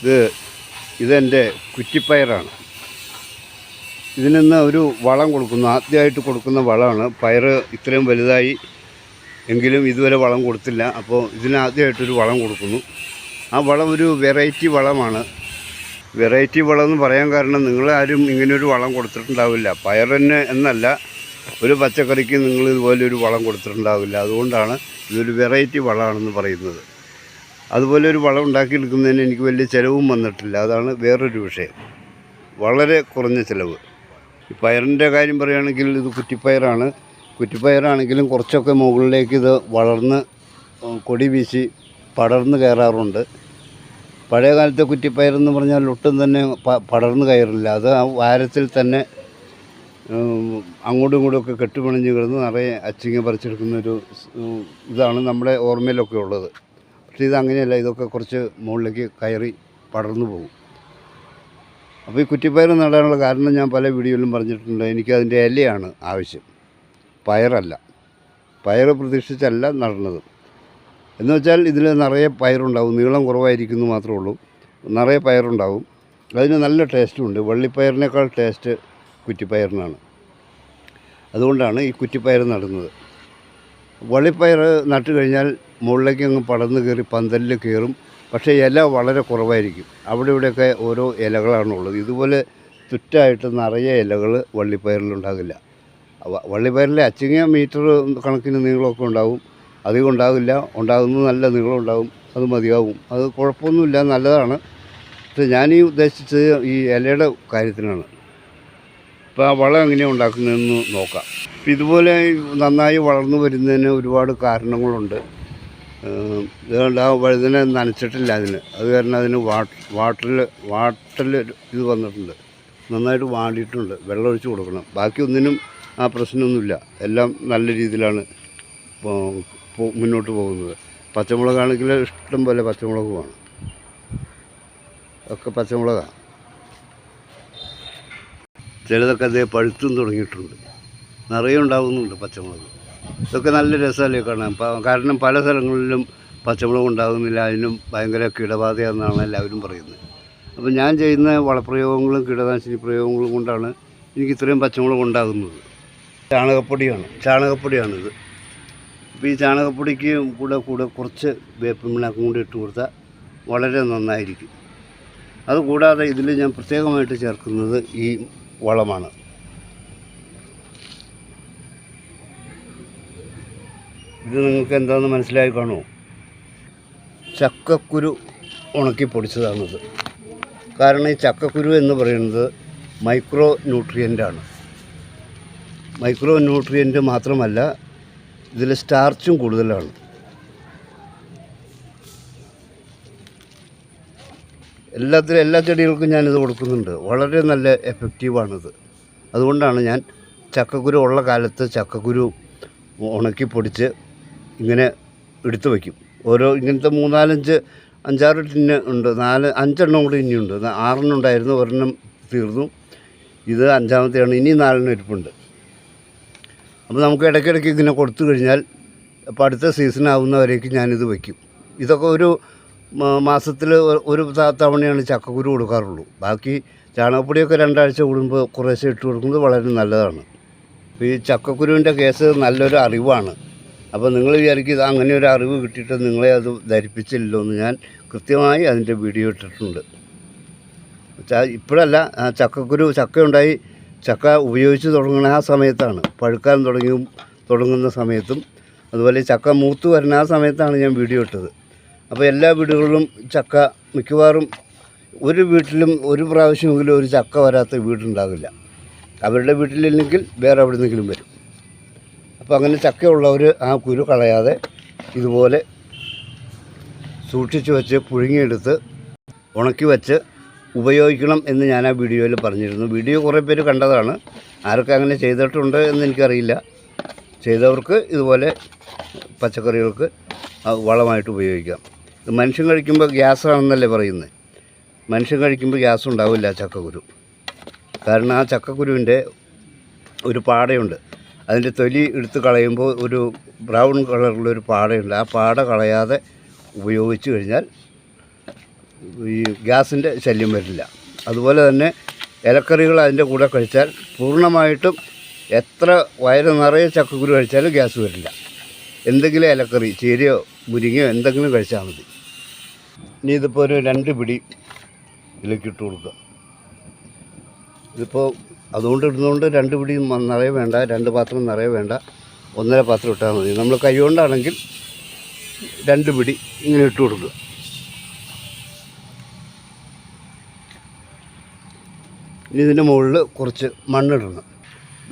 ഇത് ഇതെന്റെ കുറ്റിപ്പയറാണ്. ഇതിൽ നിന്ന് ഒരു വളം കൊടുക്കുന്നു. ആദ്യമായിട്ട് കൊടുക്കുന്ന വളമാണ്. പയറ് ഇത്രയും വലുതായി എങ്കിലും ഇതുവരെ വളം കൊടുത്തില്ല. അപ്പോൾ ഇതിനാദ്യമായിട്ടൊരു വളം കൊടുക്കുന്നു. ആ വളം ഒരു വെറൈറ്റി വളമാണ്. വെറൈറ്റി വളം എന്ന് പറയാൻ കാരണം നിങ്ങളാരും ഇങ്ങനെയൊരു വളം കൊടുത്തിട്ടുണ്ടാവില്ല. പയറിന് എന്നല്ല ഒരു പച്ചക്കറിക്ക് നിങ്ങൾ ഇതുപോലെ ഒരു വളം കൊടുത്തിട്ടുണ്ടാവില്ല. അതുകൊണ്ടാണ് ഇതൊരു വെറൈറ്റി വളമാണെന്ന് പറയുന്നത്. അതുപോലെ ഒരു വളം ഉണ്ടാക്കിയെടുക്കുന്നതിന് എനിക്ക് വലിയ ചിലവും വന്നിട്ടില്ല. അതാണ് വേറൊരു വിഷയം. വളരെ കുറഞ്ഞ ചിലവ്. പയറിന്റെ കാര്യം പറയുകയാണെങ്കിൽ ഇത് കുറ്റിപ്പയറാണ്. കുറ്റിപ്പയറാണെങ്കിലും കുറച്ചൊക്കെ മുകളിലേക്ക് ഇത് വളർന്ന് കൊടി വീശി പടർന്ന് കയറാറുണ്ട്. പഴയ കാലത്തെ കുറ്റിപ്പയറെന്ന് പറഞ്ഞാൽ ഒട്ടും തന്നെ പടർന്നു പടർന്ന് കയറില്ല. അത് ആ വാരത്തിൽ തന്നെ അങ്ങോട്ടും ഇങ്ങോട്ടും ഒക്കെ കെട്ടുപിണഞ്ഞ് കിടന്ന് നിറയെ അച്ചിങ്ങ പറിച്ചെടുക്കുന്ന ഒരു ഇതാണ് നമ്മുടെ ഓർമ്മയിലൊക്കെ ഉള്ളത്. പക്ഷേ ഇത് അങ്ങനെയല്ല ഇതൊക്കെ കുറച്ച് മുകളിലേക്ക് കയറി പടർന്നു പോകും. അപ്പോൾ ഈ കുറ്റിപ്പയർ നടാനുള്ള കാരണം ഞാൻ പല വീഡിയോയിലും പറഞ്ഞിട്ടുണ്ട്. എനിക്ക് അതിന്റെ ഇലയാണ് ആവശ്യം. പയറല്ല. പയർ പ്രതീക്ഷിച്ചല്ല നടണത് എന്ന് വെച്ചാൽ ഇതിൽ നിറയെ പയറുണ്ടാവും. നീളം കുറവായിരിക്കുന്നു മാത്രമേ ഉള്ളൂ. നിറയെ പയറുണ്ടാവും. അതിന് നല്ല ടേസ്റ്റുമുണ്ട് വള്ളിപ്പയറിനേക്കാൾ ടേസ്റ്റ് കുറ്റിപ്പയറിനാണ്. അതുകൊണ്ടാണ് ഈ കുറ്റിപ്പയർ നടുന്നത്. വള്ളിപ്പയർ നട്ട് കഴിഞ്ഞാൽ മുകളിലേക്ക് അങ്ങ് പടർന്ന് കയറി പന്തലിൽ കയറും. പക്ഷേ ഇല വളരെ കുറവായിരിക്കും. അവിടെ ഇവിടെയൊക്കെ ഓരോ ഇലകളാണുള്ളത് ഇതുപോലെ തുറ്റായിട്ട് നിറയെ ഇലകൾ വള്ളിപ്പയറിലുണ്ടാകില്ല വള്ളിപ്പയറിലെ അച്ചിങ്ങ മീറ്റർ കണക്കിന് നീളമൊക്കെ ഉണ്ടാവും. അധികം ഉണ്ടാകില്ല. ഉണ്ടാകുന്നത് നല്ല നീളം ഉണ്ടാവും. അത് മതിയാവും. അത് കുഴപ്പമൊന്നുമില്ല. നല്ലതാണ്. പക്ഷേ ഞാനീ ഉദ്ദേശിച്ചത് ഈ ഇലയുടെ കാര്യത്തിനാണ്. ഇപ്പോൾ ആ വളം എങ്ങനെയാണ് ഉണ്ടാക്കുന്നതെന്ന് നോക്കാം. ഇതുപോലെ നന്നായി വളർന്നു വരുന്നതിന് ഒരുപാട് കാരണങ്ങളുണ്ട്. ഇതുകൊണ്ട് ആ വഴുതിനെ നനച്ചിട്ടില്ല അതിന്. അത് കാരണം അതിന് വാട്ടറിൽ വാട്ടറിൽ ഇത് വന്നിട്ടുണ്ട്. നന്നായിട്ട് വാടിയിട്ടുണ്ട്. വെള്ളം ഒഴിച്ച് കൊടുക്കണം. ബാക്കി ഒന്നിനും ആ പ്രശ്നമൊന്നുമില്ല. എല്ലാം നല്ല രീതിയിലാണ് മുന്നോട്ട് പോകുന്നത്. പച്ചമുളകാണെങ്കിൽ ഇഷ്ടം പോലെ പച്ചമുളകുമാണ്. ഒക്കെ പച്ചമുളകാണ് ചിലതൊക്കെ അതേ പഴുത്തും തുടങ്ങിയിട്ടുണ്ട്. നിറയെ ഉണ്ടാകുന്നുണ്ട് പച്ചമുളക്. ഇതൊക്കെ നല്ല രസമല്ലേ കാണാൻ. കാരണം പല സ്ഥലങ്ങളിലും പച്ചമുളക് ഉണ്ടാകുന്നില്ല. അതിനും ഭയങ്കര കീടബാധയാണെന്നാണ് എല്ലാവരും പറയുന്നത്. അപ്പോൾ ഞാൻ ചെയ്യുന്ന വളപ്രയോഗങ്ങളും കീടനാശിനി പ്രയോഗങ്ങളും കൊണ്ടാണ് എനിക്ക് ഇത്രയും പച്ചമുളക് ഉണ്ടാകുന്നത്. ചാണകപ്പൊടിയാണ്. ചാണകപ്പൊടിയാണിത്. അപ്പോൾ ഈ ചാണകപ്പൊടിക്ക് കൂടെ കൂടെ കുറച്ച് വേപ്പിൻ പിണ്ണാക്കും കൂടി ഇട്ട് കൊടുത്താൽ വളരെ നന്നായിരിക്കും. അതുകൂടാതെ ഇതിൽ ഞാൻ പ്രത്യേകമായിട്ട് ചേർക്കുന്നത് ഈ വളമാണ്. ഇത് നിങ്ങൾക്ക് എന്താണെന്ന് മനസ്സിലായി കാണുമോ? ചക്കക്കുരു ഉണക്കി പൊടിച്ചതാണിത് കാരണം ഈ ചക്കക്കുരു എന്ന് പറയുന്നത് മൈക്രോ ന്യൂട്രിയന്റാണ് മൈക്രോ ന്യൂട്രിയന്റ് മാത്രമല്ല ഇതിൽ സ്റ്റാർച്ചും കൂടുതലാണ്. എല്ലാത്തിലും എല്ലാ ചെടികൾക്കും ഞാനിത് കൊടുക്കുന്നുണ്ട്. വളരെ നല്ല എഫക്റ്റീവാണിത്. അതുകൊണ്ടാണ് ഞാൻ ചക്കക്കുരു ഉള്ള കാലത്ത് ചക്കക്കുരു ഉണക്കി പൊടിച്ച് ഇങ്ങനെ എടുത്തു വയ്ക്കും. ഓരോ ഇങ്ങനത്തെ മൂന്നാലഞ്ച് അഞ്ചാറ് ടിന്ന് ഉണ്ട്. നാല് അഞ്ചെണ്ണം കൂടി ഇനിയുണ്ട്. ആറെണ്ണം ഉണ്ടായിരുന്നു. ഒരെണ്ണം തീർന്നു. ഇത് അഞ്ചാമത്തെയാണ്. ഇനി നാലെണ്ണം ഇരിപ്പുണ്ട്. അപ്പോൾ നമുക്ക് ഇടയ്ക്കിടയ്ക്ക് ഇങ്ങനെ കൊടുത്തു കഴിഞ്ഞാൽ അപ്പോൾ അടുത്ത സീസൺ ആവുന്നവരേക്ക് ഞാനിത് വയ്ക്കും. ഇതൊക്കെ ഒരു മാസത്തിൽ ഒരു തവണയാണ് ചക്കക്കുരു കൊടുക്കാറുള്ളൂ. ബാക്കി ചാണകപ്പൊടിയൊക്കെ രണ്ടാഴ്ച കൂടുമ്പോൾ കുറേശ്ശെ ഇട്ട് കൊടുക്കുന്നത് വളരെ നല്ലതാണ്. ഈ ചക്കക്കുരുവിന്റെ കേസ് നല്ലൊരു അറിവാണ്. അപ്പോൾ നിങ്ങൾ വിചാരിക്കും ഇത് അങ്ങനെ ഒരു അറിവ് കിട്ടിയിട്ട് നിങ്ങളെ അത് ധരിപ്പിച്ചില്ലല്ലോ എന്ന് ഞാൻ കൃത്യമായി അതിന്റെ വീഡിയോ ഇട്ടിട്ടുണ്ട്. ഇപ്പോഴല്ല ചക്കക്കുരു ചക്ക ഉണ്ടായി ചക്ക ഉപയോഗിച്ച് തുടങ്ങുന്ന ആ സമയത്താണ്. പഴുക്കാൻ തുടങ്ങി തുടങ്ങുന്ന സമയത്തും. അതുപോലെ ചക്ക മൂത്ത് വരുന്ന ആ സമയത്താണ് ഞാൻ വീഡിയോ ഇട്ടത്. അപ്പോൾ എല്ലാ വീടുകളിലും ചക്ക മിക്കവാറും ഒരു വീട്ടിലും ഒരു പ്രാവശ്യമെങ്കിലും ഒരു ചക്ക വരാത്ത വീടുണ്ടാകില്ല അവരുടെ വീട്ടിലില്ലെങ്കിൽ വേറെ എവിടെ നിന്നെങ്കിലും വരും. അപ്പോൾ അങ്ങനെ ചക്കയുള്ളവർ ആ കുരു കളയാതെ ഇതുപോലെ സൂക്ഷിച്ച് വെച്ച് പുഴുങ്ങിയെടുത്ത് ഉണക്കി വെച്ച് ഉപയോഗിക്കണം എന്ന് ഞാൻ ആ വീഡിയോയിൽ പറഞ്ഞിരുന്നു. വീഡിയോ കുറേ പേര് കണ്ടതാണ്. ആരൊക്കെ അങ്ങനെ ചെയ്തിട്ടുണ്ട് എന്ന് എനിക്കറിയില്ല. ചെയ്തവർക്ക് ഇതുപോലെ പച്ചക്കറികൾക്ക് വളമായിട്ട് ഉപയോഗിക്കാം. ഇത് മനുഷ്യൻ കഴിക്കുമ്പോൾ ഗ്യാസ് ആണെന്നല്ലേ പറയുന്നത് മനുഷ്യൻ കഴിക്കുമ്പോൾ ഗ്യാസ് ഉണ്ടാവില്ല ചക്കക്കുരു. കാരണം ആ ചക്കക്കുരുവിന്റെ ഒരു പാടയുണ്ട്. അതിന്റെ തൊലി എടുത്ത് കളയുമ്പോൾ ഒരു ബ്രൗൺ കളറിലൊരു പാടയുണ്ട്. ആ പാട കളയാതെ ഉപയോഗിച്ച് കഴിഞ്ഞാൽ ഈ ഗ്യാസിന്റെ ശല്യം വരില്ല. അതുപോലെ തന്നെ ഇലക്കറികൾ അതിന്റെ കൂടെ കഴിച്ചാൽ പൂർണമായിട്ടും എത്ര വയറ് നിറയെ ചക്കക്കുരു കഴിച്ചാലും ഗ്യാസ് വരില്ല. എന്തെങ്കിലും ഇലക്കറി ചീരയോ മുരിങ്ങയോ എന്തെങ്കിലും കഴിച്ചാൽ മതി. ഇനി ഇതിപ്പോൾ ഒരു രണ്ട് പിടി ഇതിലേക്ക് ഇട്ട് കൊടുക്കുക. ഇതിപ്പോൾ അതുകൊണ്ട് ഇടുന്നതുകൊണ്ട് രണ്ട് പിടി നിറയെ വേണ്ട രണ്ട് പാത്രം നിറയെ വേണ്ട. ഒന്നര പാത്രം ഇട്ടാൽ മതി. നമ്മൾ കൈകൊണ്ടാണെങ്കിൽ രണ്ട് പിടി ഇങ്ങനെ ഇട്ട് കൊടുക്കുക. ഇനി ഇതിന്റെ മുകളിൽ കുറച്ച് മണ്ണിടണം.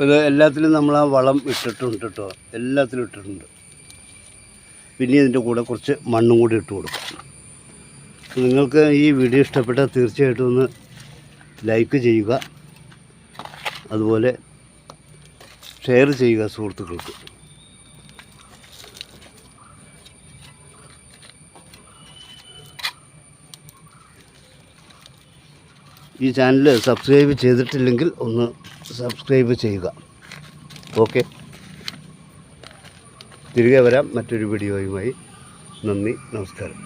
ഇത് എല്ലാത്തിലും നമ്മൾ ആ വളം ഇട്ടിട്ടുണ്ട് കേട്ടോ. എല്ലാത്തിലും ഇട്ടിട്ടുണ്ട്. പിന്നെ ഇതിന്റെ കൂടെ കുറച്ച് മണ്ണും കൂടി ഇട്ട് കൊടുക്കും. നിങ്ങൾക്ക് ഈ വീഡിയോ ഇഷ്ടപ്പെട്ടാൽ തീർച്ചയായിട്ടും ഒന്ന് ലൈക്ക് ചെയ്യുക. അതുപോലെ ഷെയർ ചെയ്യുക സുഹൃത്തുക്കൾക്ക്. ഈ ചാനൽ സബ്സ്ക്രൈബ് ചെയ്തിട്ടില്ലെങ്കിൽ ഒന്ന് സബ്സ്ക്രൈബ് ചെയ്യുക. ഓക്കെ തിരികെ വരാം. മറ്റൊരു വീഡിയോയുമായി നന്ദി. നമസ്കാരം.